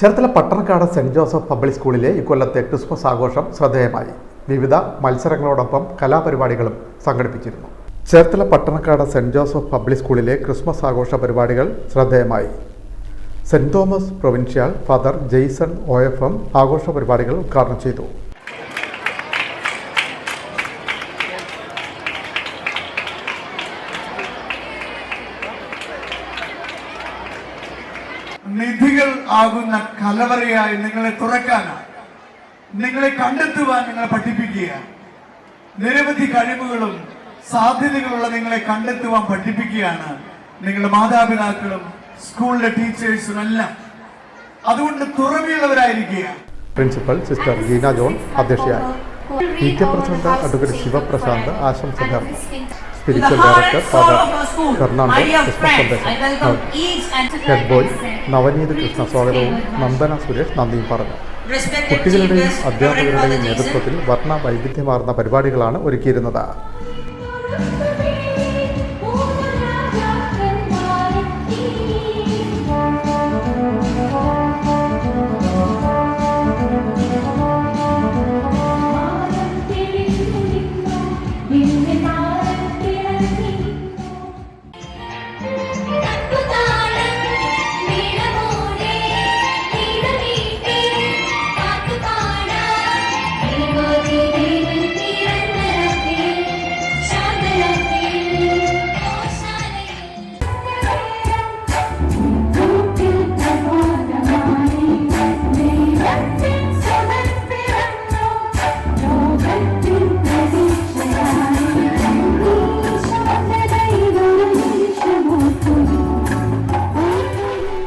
Cherthala Pattanakkad Saint Joseph public സ്കൂളിലെ ഇക്കൊല്ലത്തെ Christmas ആഘോഷം ശ്രദ്ധേയമായി. വിവിധ മത്സരങ്ങളോടൊപ്പം കലാപരിപാടികളും സംഘടിപ്പിച്ചിരുന്നു. Cherthala Pattanakkad Saint Joseph public സ്കൂളിലെ ക്രിസ്മസ് ആഘോഷ പരിപാടികൾ ശ്രദ്ധേയമായി. Saint Thomas provincial father Jaison O F M ആഘോഷ പരിപാടികൾ ഉദ്ഘാടനം ചെയ്തു. നിധികൾ ആകുന്ന കലവറയായി നിങ്ങളെ തുറക്കാനാണ് നിങ്ങളെ കണ്ടെത്തുവാൻ നിങ്ങളെ പഠിപ്പിക്കുക. നിരവധി കഴിവുകളും സാധ്യതകളുള്ള നിങ്ങളെ കണ്ടെത്തുവാൻ പഠിപ്പിക്കുകയാണ് നിങ്ങളുടെ മാതാപിതാക്കളും സ്കൂളിലെ ടീച്ചേഴ്സും എല്ലാം. അതുകൊണ്ട് തുറവിയുള്ളവരായിരിക്കുക. പ്രിൻസിപ്പൽ സിസ്റ്റർ ഗീന ജോൺ അധ്യക്ഷയായി. P K president advocate Sivaprasanth ആശംസ നേർന്നു. Spiritual director father Fernando Christmas സന്ദേശം ഹെഡ് ബോയ് നവനീത് കൃഷ്ണ സ്വാഗതവും നന്ദന സുരേഷ് നന്ദിയും പറഞ്ഞു. കുട്ടികളുടെയും അധ്യാപകരുടെയും നേതൃത്വത്തിൽ വർണ വൈവിധ്യമാർന്ന പരിപാടികളാണ് ഒരുക്കിയിരുന്നത്.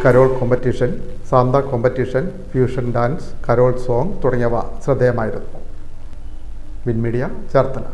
Carol competition Santa competition fusion dance carol song തുടങ്ങിയവ ശ്രദ്ധേയമായിരുന്നു. വിൻമീഡിയ ചേർത്തല.